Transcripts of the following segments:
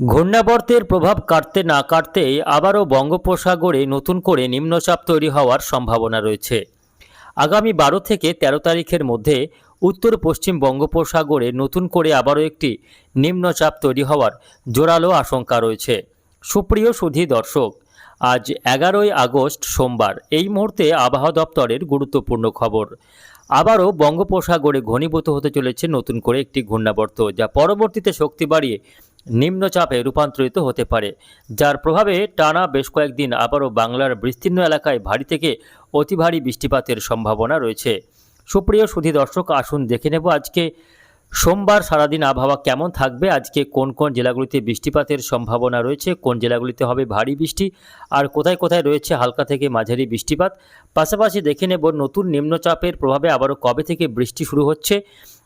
ঘূর্ণাবর্তের প্রভাব কাটতে না কাটতেই আবারও বঙ্গোপসাগরে নতুন করে নিম্নচাপ তৈরি হওয়ার সম্ভাবনা রয়েছে। আগামী বারো থেকে ১৩ তারিখের মধ্যে উত্তর পশ্চিম বঙ্গোপসাগরে নতুন করে আবারও একটি নিম্নচাপ তৈরি হওয়ার জোরালো আশঙ্কা রয়েছে। সুপ্রিয় সুধী দর্শক, আজ এগারোই আগস্ট সোমবার, এই মুহূর্তে আবহাওয়া দপ্তরের গুরুত্বপূর্ণ খবর। আবারও বঙ্গোপসাগরে ঘনীভূত হতে চলেছে নতুন করে একটি ঘূর্ণাবর্ত, যা পরবর্তীতে শক্তি বাড়িয়ে নিম্নচাপে রূপান্তরিত হতে পারে। যার প্রভাবে টানা বেশ কয়েকদিন আবারও বাংলার বিস্তীর্ণ এলাকায় ভারী থেকে অতি ভারী বৃষ্টিপাতের সম্ভাবনা রয়েছে। সুপ্রিয় সুধী দর্শক, আসুন দেখে নেব আজকে সোমবার সারাদিন আবহাওয়া কেমন থাকবে, আজকে কোন কোন জেলাগুলিতে বৃষ্টিপাতের সম্ভাবনা রয়েছে, কোন জেলাগুলিতে হবে ভারী বৃষ্টি, আর কোথায় কোথায় রয়েছে হালকা থেকে মাঝারি বৃষ্টিপাত। পাশাপাশি দেখে নেব নতুন নিম্নচাপের প্রভাবে আবারও কবে থেকে বৃষ্টি শুরু হচ্ছে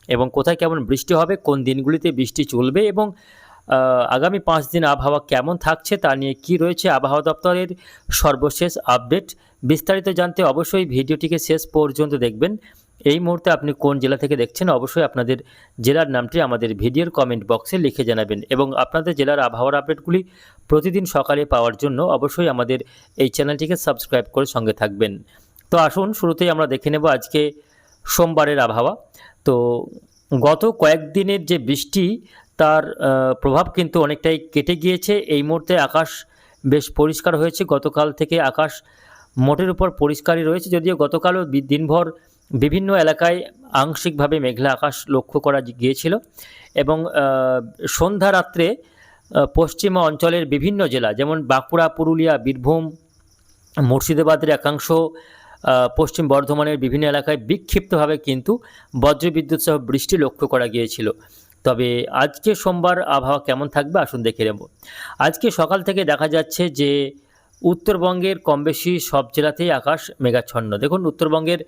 এবং কোথায় কেমন বৃষ্টি হবে, কোন দিনগুলিতে বৃষ্টি চলবে এবং আগামী পাঁচ দিন আবহাওয়া কেমন থাকছে তা নিয়ে কি রয়েছে আবহাওয়া দপ্তরের সর্বশেষ আপডেট বিস্তারিত জানতে অবশ্যই ভিডিওটিকে শেষ পর্যন্ত দেখবেন। এই মুহূর্তে আপনি কোন জেলা থেকে দেখছেন অবশ্যই আপনাদের জেলার নামটি আমাদের ভিডিওর কমেন্ট বক্সে লিখে জানাবেন এবং আপনাদের জেলার আবহাওয়ার আপডেটগুলি প্রতিদিন সকালে পাওয়ার জন্য অবশ্যই আমাদের এই চ্যানেলটিকে সাবস্ক্রাইব করে সঙ্গে থাকবেন। তো আসুন, শুরুতেই আমরা দেখে নেব আজকে সোমবারের আবহাওয়া। তো গত কয়েকদিনের যে বৃষ্টি তার প্রভাব কিন্তু অনেকটাই কেটে গিয়েছে। এই মুহূর্তে আকাশ বেশ পরিষ্কার হয়েছে। গতকাল থেকে আকাশ মোটের উপর পরিষ্কারই রয়েছে। যদিও গতকালও দিনভর বিভিন্ন এলাকায় আংশিকভাবে মেঘলা আকাশ লক্ষ্য করা গিয়েছিল এবং সন্ধ্যা রাত্রে পশ্চিমা অঞ্চলের বিভিন্ন জেলা যেমন বাঁকুড়া, পুরুলিয়া, বীরভূম, মুর্শিদাবাদের একাংশ পশ্চিম বর্ধমানের বিভিন্ন এলাকায় বিক্ষিপ্তভাবে কিন্তু বজ্রবিদ্যুৎ সহ বৃষ্টি লক্ষ্য করা গিয়েছিল। তবে আজকে সোমবার আবহাওয়া কেমন থাকবে আসুন দেখে নেব। আজকে সকাল থেকে দেখা যাচ্ছে যে উত্তরবঙ্গের কম বেশি সব জেলাতেই আকাশ মেঘাচ্ছন্ন। দেখুন, উত্তরবঙ্গের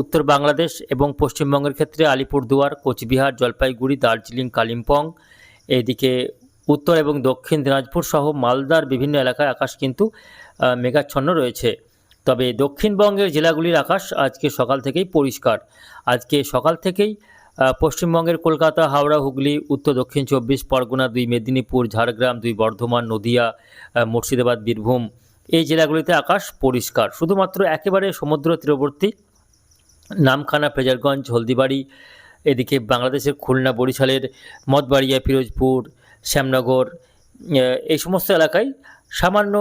উত্তর বাংলাদেশ এবং পশ্চিমবঙ্গের ক্ষেত্রে আলিপুরদুয়ার, কোচবিহার, জলপাইগুড়ি, দার্জিলিং, কালিম্পং, এদিকে উত্তর এবং দক্ষিণ দিনাজপুর সহ মালদার বিভিন্ন এলাকায় আকাশ কিন্তু মেঘাচ্ছন্ন রয়েছে। তবে দক্ষিণবঙ্গের জেলাগুলির আকাশ আজকে সকাল থেকেই পরিষ্কার। আজকে সকাল থেকেই পশ্চিমবঙ্গের কলকাতা, হাওড়া, হুগলি, উত্তর, দক্ষিণ চব্বিশ, পরগনা, দুই মেদিনীপুর, ঝাড়গ্রাম, দুই বর্ধমান, নদিয়া মুর্শিদাবাদ, বীরভূম এই জেলাগুলিতে আকাশ পরিষ্কার। শুধুমাত্র একেবারে সমুদ্র তীরবর্তী নামখানা ফ্রেজারগঞ্জ হলদিবাড়ি, এদিকে বাংলাদেশের খুলনা, বরিশালের মঠবাড়িয়া ফিরোজপুর, শ্যামনগর এই সমস্ত এলাকায় সামান্য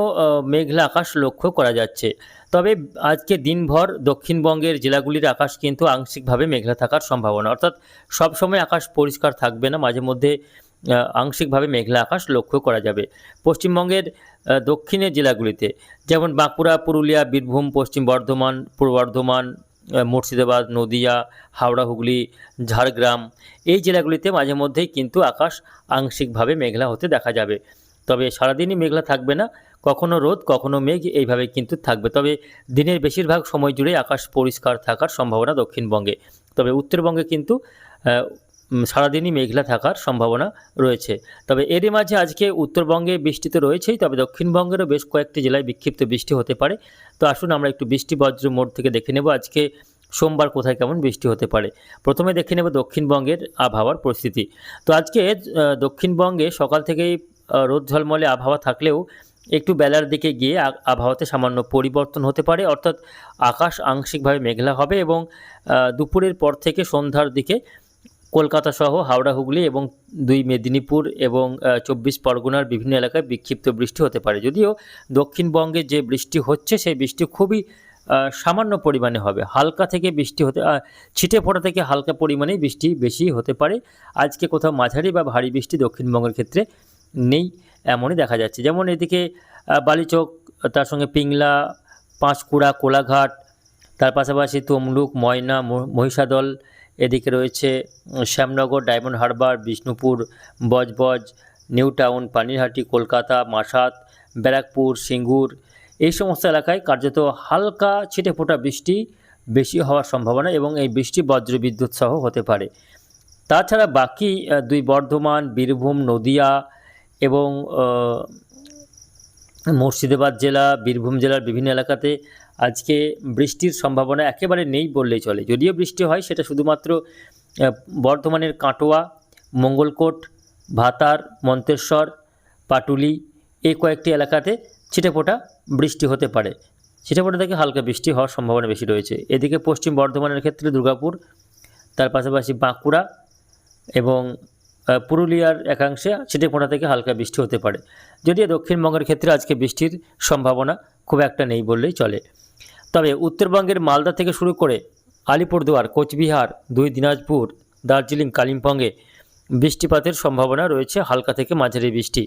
মেঘলা আকাশ লক্ষ্য করা যাচ্ছে। তবে আজকে দিনভর দক্ষিণবঙ্গের জেলাগুলির আকাশ কিন্তু আংশিকভাবে মেঘলা থাকার সম্ভাবনা। অর্থাৎ সবসময় আকাশ পরিষ্কার থাকবে না, মাঝে মধ্যে আংশিকভাবে মেঘলা আকাশ লক্ষ্য করা যাবে। পশ্চিমবঙ্গের দক্ষিণের জেলাগুলিতে, যেমন বাঁকুড়া, পুরুলিয়া, বীরভূম, পশ্চিম বর্ধমান, পূর্ব বর্ধমান মুর্শিদাবাদ, নদিয়া, হাওড়া, হুগলি, ঝাড়গ্রাম, এই জেলাগুলিতে মাঝে মধ্যেই কিন্তু আকাশ আংশিকভাবে মেঘলা হতে দেখা যাবে। তবে সারাদিনই মেঘলা থাকবে না, কখনো রোদ, কখনো মেঘ, এইভাবে কিন্তু থাকবে। তবে দিনের বেশিরভাগ সময় জুড়ে আকাশ পরিষ্কার থাকার সম্ভাবনা দক্ষিণবঙ্গে। তবে উত্তরবঙ্গে কিন্তু সারাদিনই মেঘলা থাকার সম্ভাবনা রয়েছে। তবে এরই মাঝে আজকে উত্তরবঙ্গে বৃষ্টি তো রয়েছেই, তবে দক্ষিণবঙ্গেরও বেশ কয়েকটি জেলায় বিক্ষিপ্ত বৃষ্টি হতে পারে। তো আসুন আমরা একটু বৃষ্টি বজ্র মোড় থেকে দেখে নেব আজকে সোমবার কোথায় কেমন বৃষ্টি হতে পারে। প্রথমে দেখে নেব দক্ষিণবঙ্গের আবহাওয়ার পরিস্থিতি। তো আজকে দক্ষিণবঙ্গে সকাল থেকেই রোদ ঝলমলে আবহাওয়া থাকলেও একটু বেলার দিকে গিয়ে আবহাওয়াতে সামান্য পরিবর্তন হতে পারে। অর্থাৎ আকাশ আংশিকভাবে মেঘলা হবে এবং দুপুরের পর থেকে সন্ধ্যার দিকে কলকাতা সহ হাওড়া, হুগলি এবং দুই মেদিনীপুর এবং চব্বিশ পরগনার বিভিন্ন এলাকায় বিক্ষিপ্ত বৃষ্টি হতে পারে। যদিও দক্ষিণবঙ্গে যে বৃষ্টি হচ্ছে সেই বৃষ্টি খুবই সামান্য পরিমাণে হবে। হালকা থেকে বৃষ্টি হতে ছিটে ফোটা থেকে হালকা পরিমাণেই বৃষ্টি বেশি হতে পারে। আজকে কোথাও মাঝারি বা ভারী বৃষ্টি দক্ষিণবঙ্গের ক্ষেত্রে নেই, এমনই দেখা যাচ্ছে। যেমন এদিকে বালিচক, তার সঙ্গে পিংলা, পাঁশকুড়া, কোলাঘাট, তার পাশাপাশি তমলুক, ময়না, মহ- মহিষাদল, এদিকে রয়েছে Shyamnagar, Diamond Harbour, Bishnupur, Budge Budge, New Town, Panihati, Kolkata, মাসাত, Barrackpore, Singur. এই সমস্ত এলাকায় কার্যত হালকা ছিটেফোঁটা বৃষ্টি বেশি হওয়ার সম্ভাবনা এবং এই বৃষ্টি বজ্রবিদ্যুৎ সহ হতে পারে। তাছাড়া বাকি দুই বর্ধমান, বীরভূম, নদিয়া এবং মুর্শিদাবাদ জেলা, বীরভূম জেলার বিভিন্ন এলাকাতে আজকে বৃষ্টির সম্ভাবনা একেবারে নেই বললেই চলে। যদিও বৃষ্টি হয়, সেটা শুধুমাত্র বর্ধমানের কাটোয়া, মঙ্গলকোট, ভাতার, মন্তেশ্বর, পাটুলি এই কয়েকটি এলাকাতে ছিটেফোঁটা বৃষ্টি হতে পারে। ছিটেফোঁটা থেকে হালকা বৃষ্টি হওয়ার সম্ভাবনা বেশি রয়েছে। এদিকে পশ্চিম বর্ধমানের ক্ষেত্রে দুর্গাপুর, তার পাশাপাশি বাঁকুড়া এবং পুরুলিয়ার একাংশে ছিটেফোঁটা থেকে হালকা বৃষ্টি হতে পারে। যদিও দক্ষিণবঙ্গের ক্ষেত্রে আজকে বৃষ্টির সম্ভাবনা খুব একটা নেই বললেই চলে। তবে উত্তরবঙ্গের মালদা থেকে শুরু করে আলিপুরদুয়ার, কোচবিহার, দুই দিনাজপুর, দার্জিলিং, কালিম্পংয়ে বৃষ্টিপাতের সম্ভাবনা রয়েছে হালকা থেকে মাঝারি বৃষ্টি।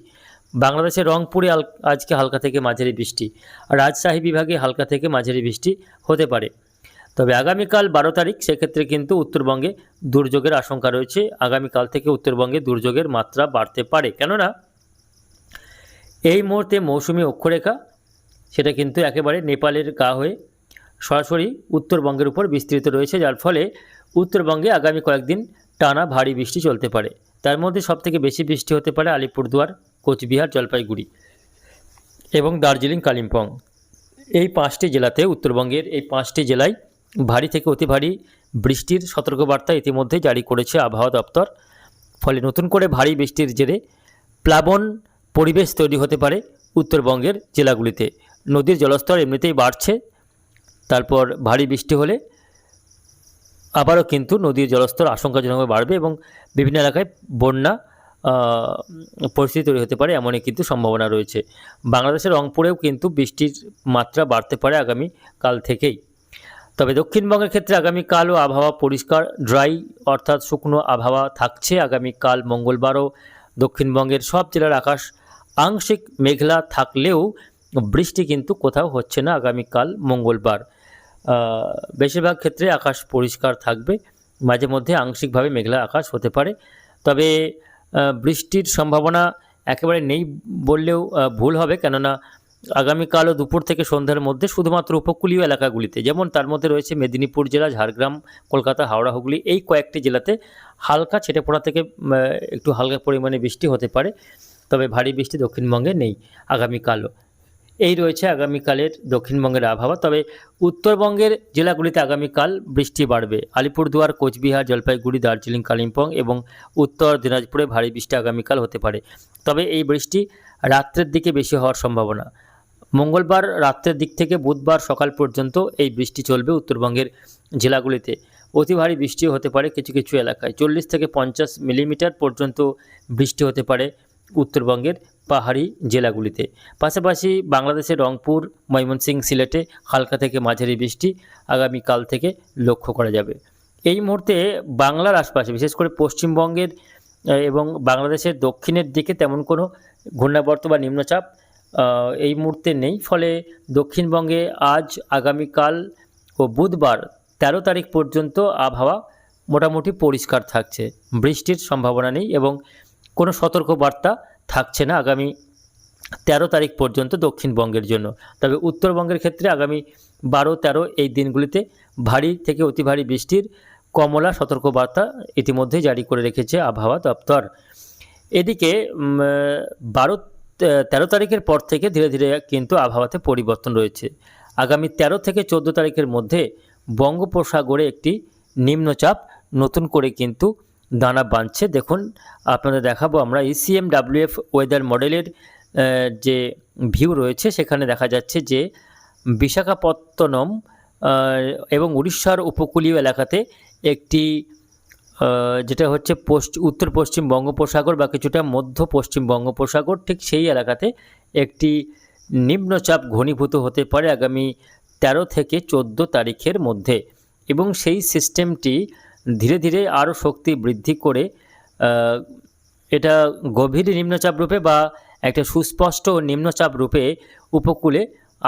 বাংলাদেশের রংপুরে আজকে হালকা থেকে মাঝারি বৃষ্টি। রাজশাহী বিভাগে হালকা থেকে মাঝারি বৃষ্টি হতে পারে। তবে আগামীকাল বারো তারিখ, সেক্ষেত্রে কিন্তু উত্তরবঙ্গে দুর্যোগের আশঙ্কা রয়েছে। আগামীকাল থেকে উত্তরবঙ্গে দুর্যোগের মাত্রা বাড়তে পারে। কেননা, এই মুহূর্তে মৌসুমি অক্ষরেখা, সেটা কিন্তু একেবারে নেপালের গা হয়ে সরাসরি উত্তরবঙ্গের উপর বিস্তৃত রয়েছে, যার ফলে উত্তরবঙ্গে আগামী কয়েকদিন টানা ভারী বৃষ্টি চলতে পারে। তার মধ্যে সবথেকে বেশি বৃষ্টি হতে পারে আলিপুরদুয়ার, কোচবিহার, জলপাইগুড়ি এবং দার্জিলিং, কালিম্পং। এই পাঁচটি জেলাতে উত্তরবঙ্গের এই পাঁচটি জেলায় ভারী থেকে অতি ভারী বৃষ্টির সতর্কবার্তা ইতিমধ্যে জারি করেছে আবহাওয়া দপ্তর। ফলে নতুন করে ভারী বৃষ্টির জেরে প্লাবন পরিবেশ তৈরি হতে পারে উত্তরবঙ্গের জেলাগুলিতে। নদীর জলস্তর এমনিতেই বাড়ছে। তারপর ভারী বৃষ্টি হলে আবারও কিন্তু নদীর জলস্তর আশঙ্কাজনকভাবে বাড়বে এবং বিভিন্ন এলাকায় বন্যা পরিস্থিতি তৈরি হতে পারে এমনই কিন্তু সম্ভাবনা রয়েছে। বাংলাদেশের রংপুরেও কিন্তু বৃষ্টির মাত্রা বাড়তে পারে আগামী কাল থেকেই। তবে দক্ষিণবঙ্গের ক্ষেত্রে আগামীকালও আবহাওয়া পরিষ্কার, ড্রাই, অর্থাৎ শুকনো আবহাওয়া থাকছে। আগামীকাল মঙ্গলবারও দক্ষিণবঙ্গের সব জেলার আকাশ আংশিক মেঘলা থাকলেও বৃষ্টি কিন্তু কোথাও হচ্ছে না আগামীকাল মঙ্গলবার। বেশিরভাগ ক্ষেত্রে আকাশ পরিষ্কার থাকবে, মাঝে মধ্যে আংশিকভাবে মেঘলা আকাশ হতে পারে। তবে বৃষ্টির সম্ভাবনা একেবারে নেই বললেও ভুল হবে। কেননা আগামীকালও দুপুর থেকে সন্ধ্যার মধ্যে শুধুমাত্র উপকূলীয় এলাকাগুলিতে, যেমন তার মধ্যে রয়েছে মেদিনীপুর জেলা, ঝাড়গ্রাম, কলকাতা, হাওড়া, হুগলি, এই কয়েকটি জেলাতে হালকা ছেটে পড়া থেকে একটু হালকা পরিমাণে বৃষ্টি হতে পারে, তবে ভারী বৃষ্টি দক্ষিণবঙ্গে নেই আগামীকালও। এই রয়েছে আগামীকালের দক্ষিণবঙ্গের আবহাওয়া, তবে উত্তরবঙ্গের জেলাগুলিতে আগামীকাল বৃষ্টি বাড়বে। আলিপুরদুয়ার, কোচবিহার, জলপাইগুড়ি, দার্জিলিং, কালিম্পং এবং উত্তর দিনাজপুরে ভারী বৃষ্টি আগামীকাল হতে পারে। তবে এই বৃষ্টি রাত্রের দিকে বেশি হওয়ার সম্ভাবনা। মঙ্গলবার রাত্রের দিক থেকে বুধবার সকাল পর্যন্ত এই বৃষ্টি চলবে উত্তরবঙ্গের জেলাগুলিতে। অতি ভারী বৃষ্টিও হতে পারে কিছু কিছু এলাকায়। চল্লিশ থেকে পঞ্চাশ মিলিমিটার পর্যন্ত বৃষ্টি হতে পারে উত্তরবঙ্গের পাহাড়ি জেলাগুলিতে। পাশাপাশি বাংলাদেশের রংপুর, ময়মনসিংহ, সিলেটে হালকা থেকে মাঝারি বৃষ্টি আগামীকাল থেকে লক্ষ্য করা যাবে। এই মুহূর্তে বাংলার আশপাশে, বিশেষ করে পশ্চিমবঙ্গের এবং বাংলাদেশের দক্ষিণের দিকে তেমন কোনো ঘূর্ণাবর্ত বা নিম্নচাপ এই মুহূর্তে নেই। ফলে দক্ষিণবঙ্গে আজ, আগামীকাল ও বুধবার তেরো তারিখ পর্যন্ত আবহাওয়া মোটামুটি পরিষ্কার থাকছে। বৃষ্টির সম্ভাবনা নেই এবং কোনো সতর্কবার্তা থাকছে না আগামী তেরো তারিখ পর্যন্ত দক্ষিণবঙ্গের জন্য। তবে উত্তরবঙ্গের ক্ষেত্রে আগামী বারো, তেরো এই দিনগুলিতে ভারী থেকে অতি ভারী বৃষ্টির কমলা সতর্কবার্তা ইতিমধ্যে জারি করে রেখেছে আবহাওয়া দপ্তর। এদিকে বারো তেরো তারিখের পর থেকে ধীরে ধীরে কিন্তু আবহাওয়াতে পরিবর্তন রয়েছে। আগামী তেরো থেকে চোদ্দ তারিখের মধ্যে বঙ্গোপসাগরে একটি নিম্নচাপ নতুন করে কিন্তু দানা বাঁধছে। দেখুন, আপনাদের দেখাবো আমরা ইসিএম ডাব্লিউএফ ওয়েদার মডেলের যে ভিউ রয়েছে, সেখানে দেখা যাচ্ছে যে বিশাখাপত্তনম এবং উড়িষ্যার উপকূলীয় এলাকাতে একটি যেটা হচ্ছে পশ্চ উত্তর পশ্চিম বঙ্গোপসাগর বা কিছুটা মধ্য পশ্চিম বঙ্গোপসাগর, ঠিক সেই এলাকাতে একটি নিম্নচাপ ঘনীভূত হতে পারে আগামী তেরো থেকে চোদ্দ তারিখের মধ্যে এবং সেই সিস্টেমটি ধীরে ধীরে আরও শক্তি বৃদ্ধি করে এটা গভীর নিম্নচাপ রূপে বা একটা সুস্পষ্ট নিম্নচাপ রূপে উপকূলে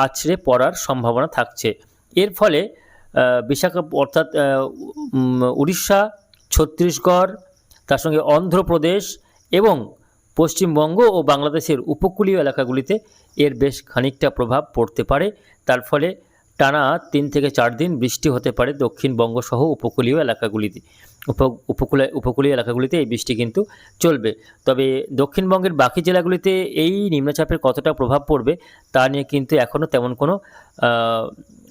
আছড়ে পড়ার সম্ভাবনা থাকছে। এর ফলে বিশাখা অর্থাৎ উড়িষ্যা ছত্তিশগড়, তার সঙ্গে অন্ধ্রপ্রদেশ এবং পশ্চিমবঙ্গ ও বাংলাদেশের উপকূলীয় এলাকাগুলিতে এর বেশ খানিকটা প্রভাব পড়তে পারে। তার ফলে টানা তিন থেকে চার দিন বৃষ্টি হতে পারে দক্ষিণবঙ্গ সহ উপকূলীয় এলাকাগুলিতে। উপ- উপকূলে, উপকূলীয় এলাকাগুলিতে এই বৃষ্টি কিন্তু চলবে। তবে দক্ষিণবঙ্গের বাকি জেলাগুলিতে এই নিম্নচাপের কতটা প্রভাব পড়বে তা নিয়ে কিন্তু এখনও তেমন কোনো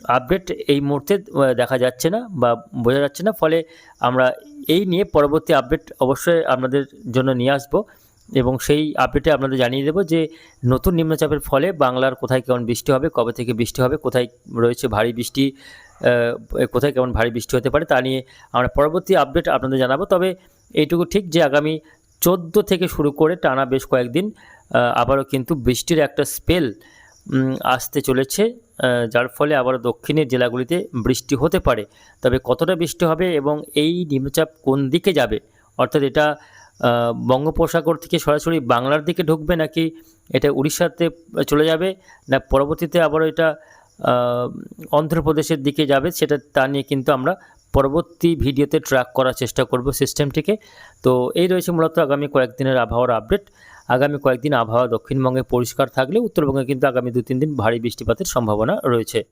আপডেট এই মুহূর্তে দেখা যাচ্ছে না বা বোঝা যাচ্ছে না। ফলে আমরা এই নিয়ে পরবর্তী আপডেট অবশ্যই আপনাদের জন্য নিয়ে আসব। এবং সেই আপডেটে আপনাদের জানিয়ে দেবো যে, নতুন নিম্নচাপের ফলে বাংলার কোথায় কেমন বৃষ্টি হবে, কবে থেকে বৃষ্টি হবে, কোথায় রয়েছে ভারী বৃষ্টি কোথায় কেমন ভারী বৃষ্টি হতে পারে তা নিয়ে আমরা পরবর্তী আপডেট আপনাদের জানাব। তবে এইটুকু ঠিক যে, আগামী চোদ্দ থেকে শুরু করে টানা বেশ কয়েকদিন আবারও কিন্তু বৃষ্টির একটা স্পেল আসতে চলেছে যার ফলে আবারও দক্ষিণের জেলাগুলিতে বৃষ্টি হতে পারে। তবে কতটা বৃষ্টি হবে এবং এই নিম্নচাপ কোন দিকে যাবে, অর্থাৎ এটা বঙ্গোপসাগর থেকে সরাসরি বাংলার দিকে ঢুকবে নাকি এটা উড়িষ্যাতে চলে যাবে না পরবর্তীতে আবারও এটা অন্ধ্রপ্রদেশের দিকে যাবে সেটা তা নিয়ে কিন্তু আমরা পরবর্তী ভিডিওতে ট্র্যাক করার চেষ্টা করব সিস্টেমটিকে তো এই রয়েছে মূলত আগামী কয়েকদিনের আবহাওয়ার আপডেট আগামী কয়েকদিন আবহাওয়া দক্ষিণবঙ্গে পরিষ্কার থাকলে উত্তরবঙ্গে কিন্তু আগামী দু তিন দিন ভারী বৃষ্টিপাতের সম্ভাবনা রয়েছে।